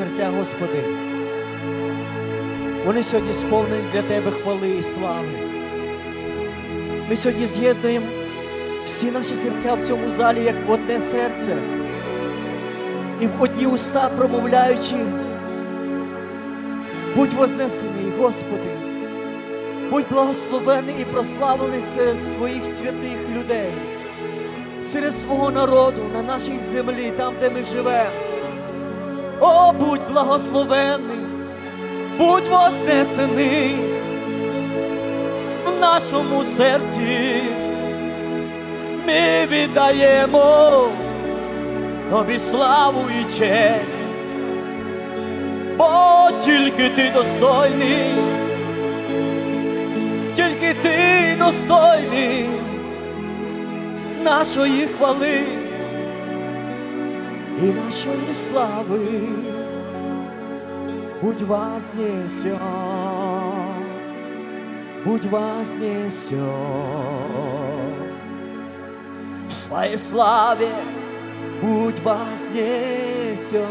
серця, Господи. Вони сьогодні сповнені для Тебе хвали і слави. Ми сьогодні з'єднуємо всі наші серця в цьому залі як в одне серце. І в одні уста промовляючи, будь вознесений, Господи, будь благословений і прославлений серед своїх святих людей, серед свого народу на нашій землі, там, де ми живемо. О, будь благословений, будь вознесений в нашому серці. Ми віддаємо тобі славу і честь, бо тільки ти достойний, тільки ти достойний нашої хвали и нашей славы. Будь вознесен, будь вознесен. В своей славе, будь вознесен,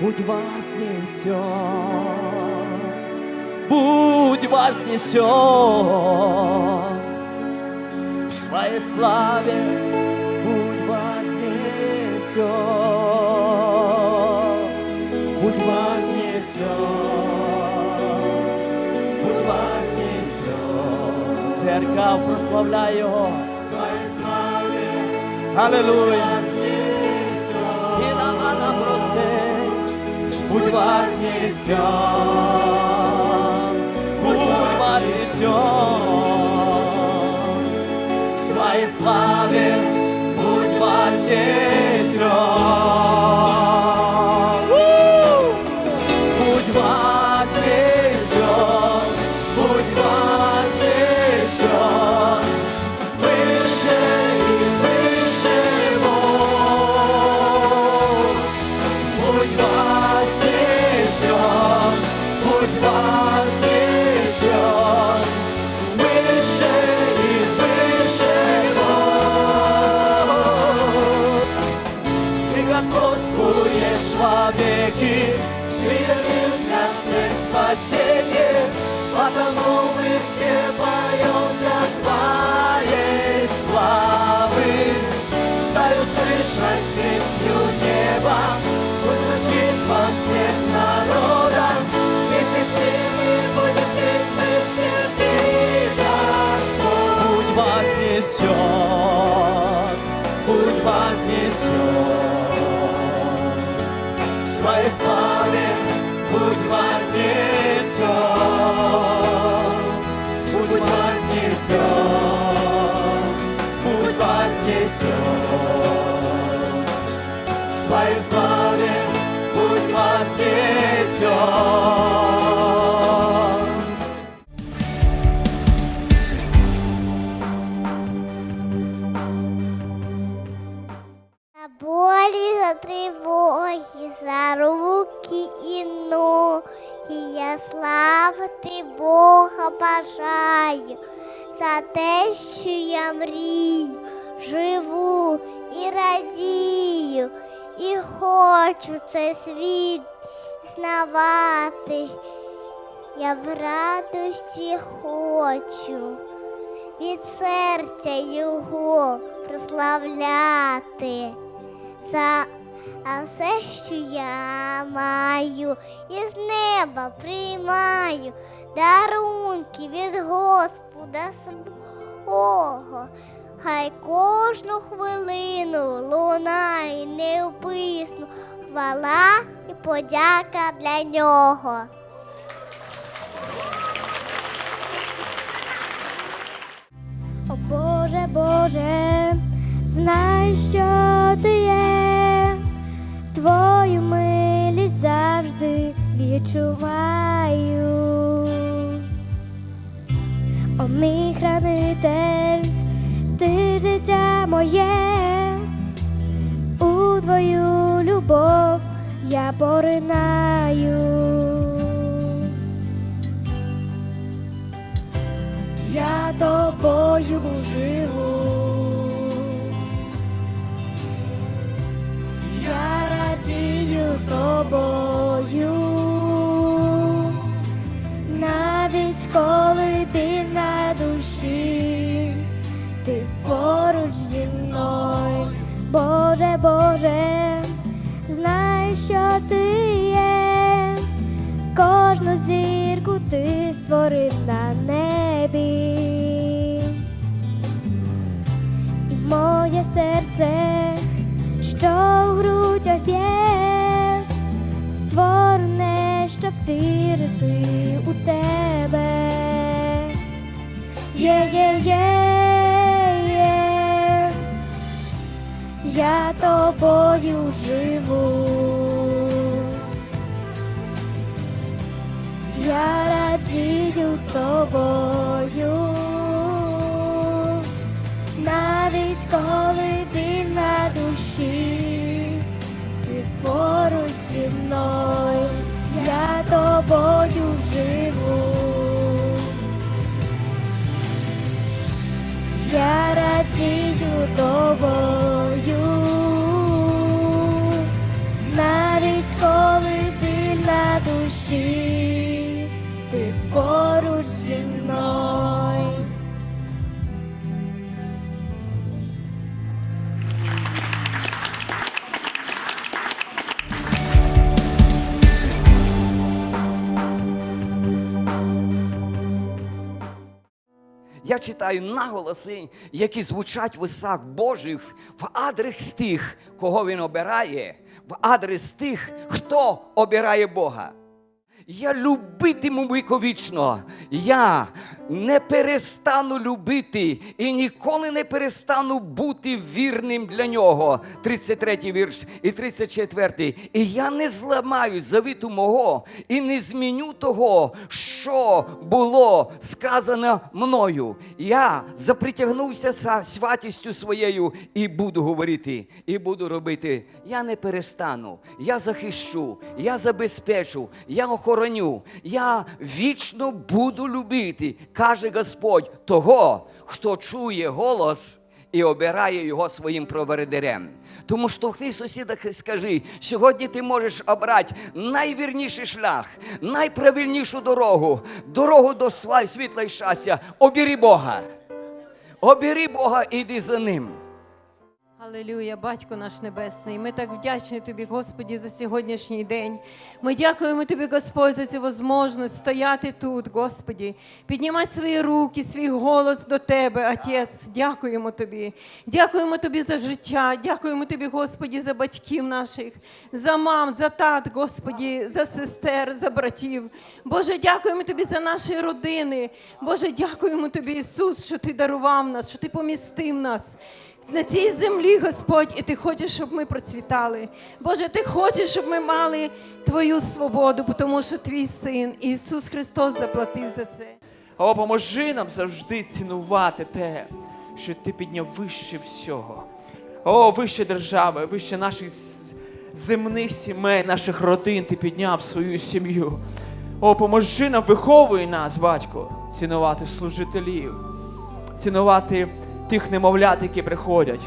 будь вознесен, будь вознесен. В своей славе вознесен, будь вознесен, будь вознесен. Церковь прославляй Його. Аллилуйя. И нам она просит, будь вознесен, будь вознесен в своей славе своей славе, будь вознесен. За болі, за тривоги, за руки і ноги, я славити Бога бажаю, за те, що я мрію, живу і радію, І хочу цей світ знавати. Я в радості хочу від серця його прославляти за все, що я маю, із неба приймаю дарунки від Господа свого. Хай кожну хвилину неописну хвала і подяка для нього. О Боже, Боже, знай, що ти є, твою милість завжди відчуваю. О мій хранитель, ти життя моє, твою любов я поринаю. Я тобою живу, я радію тобою, навіть коли біль на душі. Боже, знай, що ти є, кожну зірку ти створив на небі. І моє серце, що в грудях б'є, створене, щоб вірити у тебе. Є, є, є, я тобою живу. Я радію тобою, навіть коли біль на душі, ти поруч зі мною, я тобою живу. Я читаю наголоси, які звучать в усах Божих в адрес тих, кого він обирає, в адрес тих, хто обирає Бога. Я любитиму віковічно. Я не перестану любити і ніколи не перестану бути вірним для нього. 33 вірш і 34. І я не зламаю завіту мого і не зміню того, що було сказано мною. Я запритягнувся святістю своєю і буду говорити, і буду робити. Я не перестану, я захищу, я забезпечу, я охороню, я вічно буду любити, каже Господь, того, хто чує голос. І обирає його своїм проведерем. Тому штовхни сусіда і скажи, сьогодні ти можеш обрати найвірніший шлях, найправильнішу дорогу, дорогу до світла і щастя. Обери Бога. Обери Бога, іди за ним. Алілюя, Батько наш Небесний. Ми так вдячні Тобі, Господі, за сьогоднішній день. Ми дякуємо Тобі, Господь, за цю можливість стояти тут, Господі, піднімати свої руки, свій голос до Тебе, Отець. Дякуємо Тобі. Дякуємо Тобі за життя. Дякуємо Тобі, Господі, за батьків наших, за мам, за тат, Господі, за сестер, за братів. Боже, дякуємо Тобі за наші родини. Боже, дякуємо Тобі, Ісус, що Ти дарував нас, що Ти помістив нас на цій землі, Господь, і ти хочеш, щоб ми процвітали. Боже, ти хочеш, щоб ми мали Твою свободу, тому що твій син Ісус Христос заплатив за це. О, поможи нам завжди цінувати те, що ти підняв вище всього. О, вище держави, вище наших земних сімей, наших родин ти підняв свою сім'ю. О, поможи нам, виховуй нас, батько, цінувати служителів, цінувати тих немовлят, які приходять,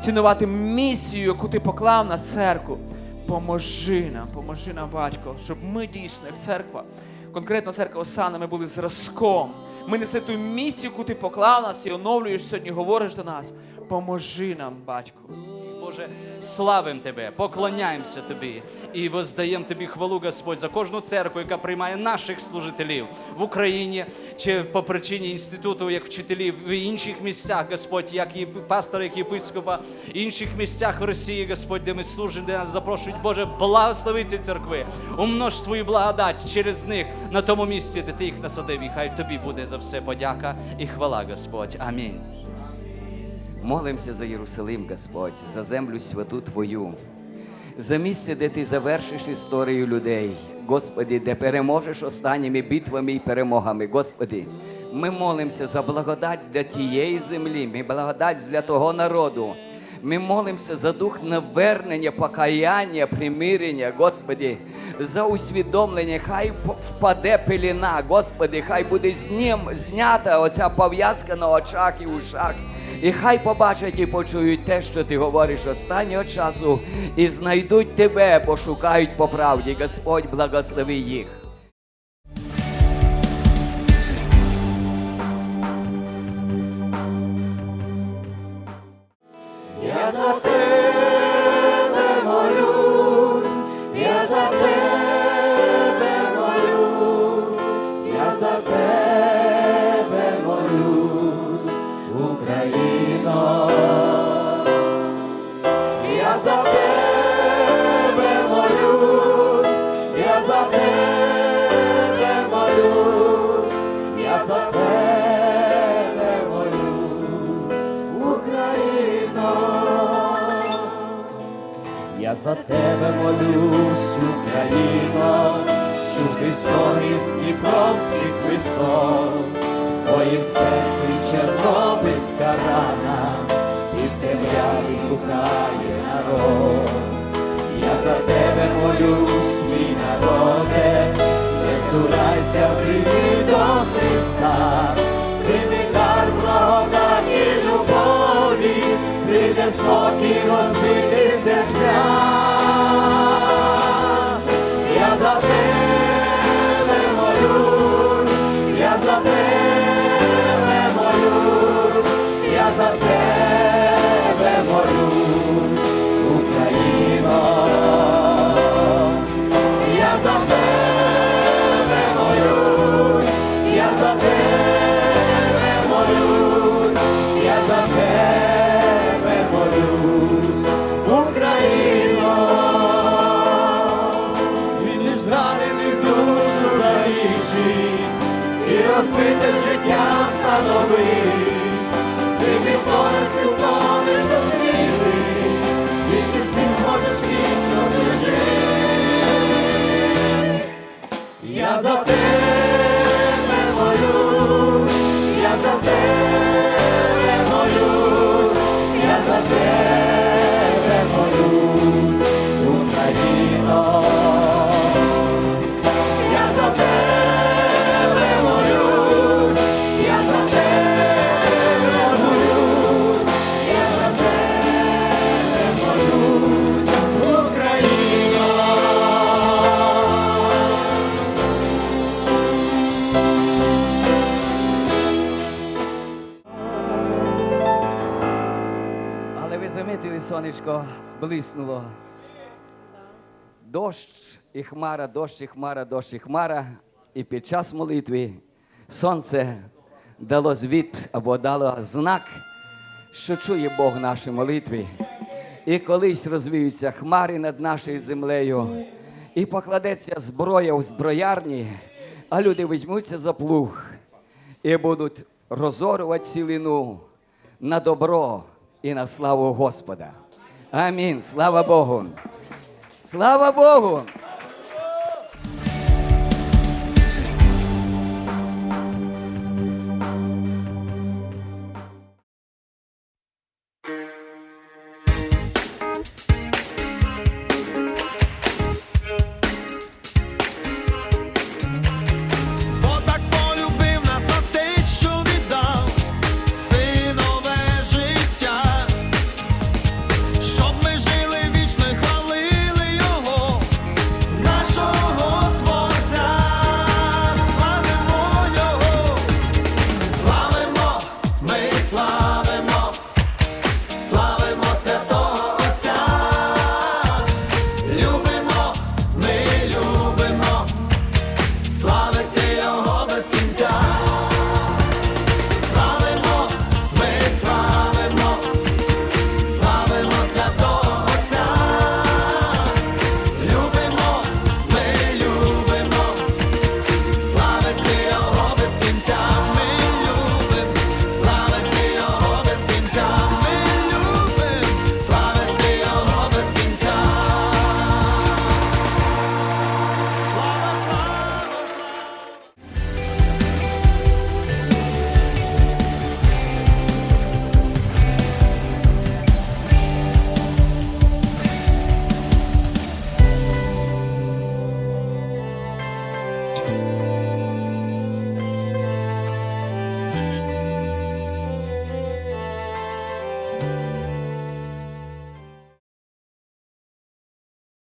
цінувати місію, яку ти поклав на церкву. Поможи нам, поможи нам, батько, щоб ми дійсно, як церква, конкретно церква Осана, ми були зразком. Ми несли ту місію, яку ти поклав нас і оновлюєш сьогодні, говориш до нас. Поможи нам, батько. Боже, славим Тебе, поклоняємося Тобі і воздаємо Тобі хвалу, Господь, за кожну церкву, яка приймає наших служителів в Україні чи по причині інституту, як вчителів в інших місцях, Господь, як і пастора, як єпископа, інших місцях в Росії, Господь, де ми служимо, де нас запрошують. Боже, благослови ці церкви, умнож свою благодать через них на тому місці, де ти їх насадив, і хай тобі буде за все подяка і хвала, Господь. Амінь. Молимося за Єрусалим, Господь, за землю святу Твою, за місце, де ти завершиш історію людей, Господи, де переможеш останніми битвами і перемогами. Господи, ми молимося за благодать для тієї землі, ми благодать для того народу. Ми молимося за дух навернення, покаяння, примирення, Господи, за усвідомлення, хай впаде пеліна, Господи, хай буде знім, знята оця пов'язка на очах і ушах. І хай побачать і почують те, що ти говориш останнього часу, і знайдуть тебе, пошукають по правді. Господь благослови їх. За тебе молюсь, Україно, чути стоги з Дніпровських висот, в твоїм серці Чорнобильська рана, і в темряві бухає народ. Я за тебе молюсь, мій народе, не цурайся, прийди до Христа, прийми дар благодаті любові, прийде спокій розбити серця. Я за тебе сонечко блиснуло. Дощ і хмара, дощ і хмара, дощ і хмара. І під час молитви сонце дало звіт або дало знак, що чує Бог наші молитви. І колись розвіються хмари над нашою землею, і покладеться зброя у зброярні, а люди візьмуться за плуг і будуть розорувати цілину на добро і на славу Господа. Амінь. Слава Богу. Слава Богу!